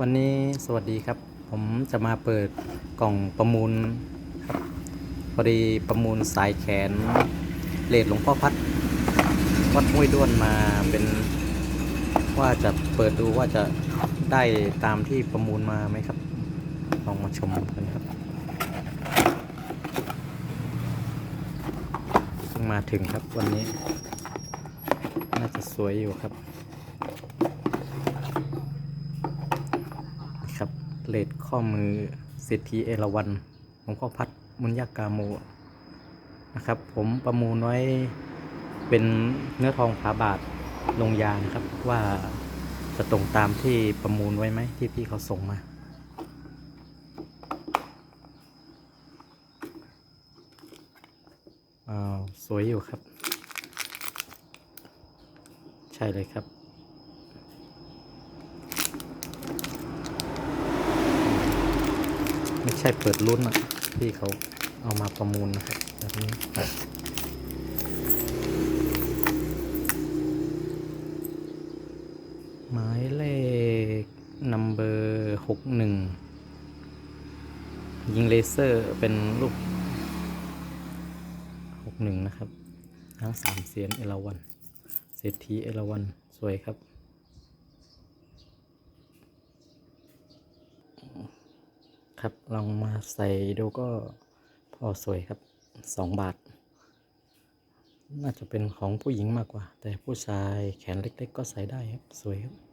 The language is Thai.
วันนี้สวัสดีครับ ผมจะมาเปิดกล่องประมูลครับพอดีประมูลสายแขนเลดหลวงพ่อพัด วัดห้วยด้วนมาเป็นว่าจะเปิดดูว่าจะได้ตามที่ประมูลมาไหมครับ ลองมาชมกันครับมาถึงครับวันนี้ น่าจะสวยอยู่ครับ ครับ เลดข้อมือสิทธิเอราวันหลวงพ่อพัดมุญญากาโมนะครับ ผมประมูลไว้เป็นเนื้อทองผาบาทลงยานะครับว่าจะตรงตามที่ประมูลไว้ไหมที่พี่เขาส่งมาอ้าวสวยอยู่ครับ ใช่เลยครับ ไม่ใช่เปิดรุ่นอะที่เขาเอามาประมูลนะครับแบบนี้หมายเลขนัมเบอร์หกหนึ่งยิงเลเซอร์เป็นลูกหกหนึ่งนะครับ ทั้งสามเสียนเอราวันเศรษฐีเอราวันสวยครับ ครับลองมาใส่ดูก็พอสวยครับสองบาท น่าจะเป็นของผู้หญิงมากกว่า แต่ผู้ชายแขนเล็ก ๆ ก็ใส่ได้ครับสวยครับ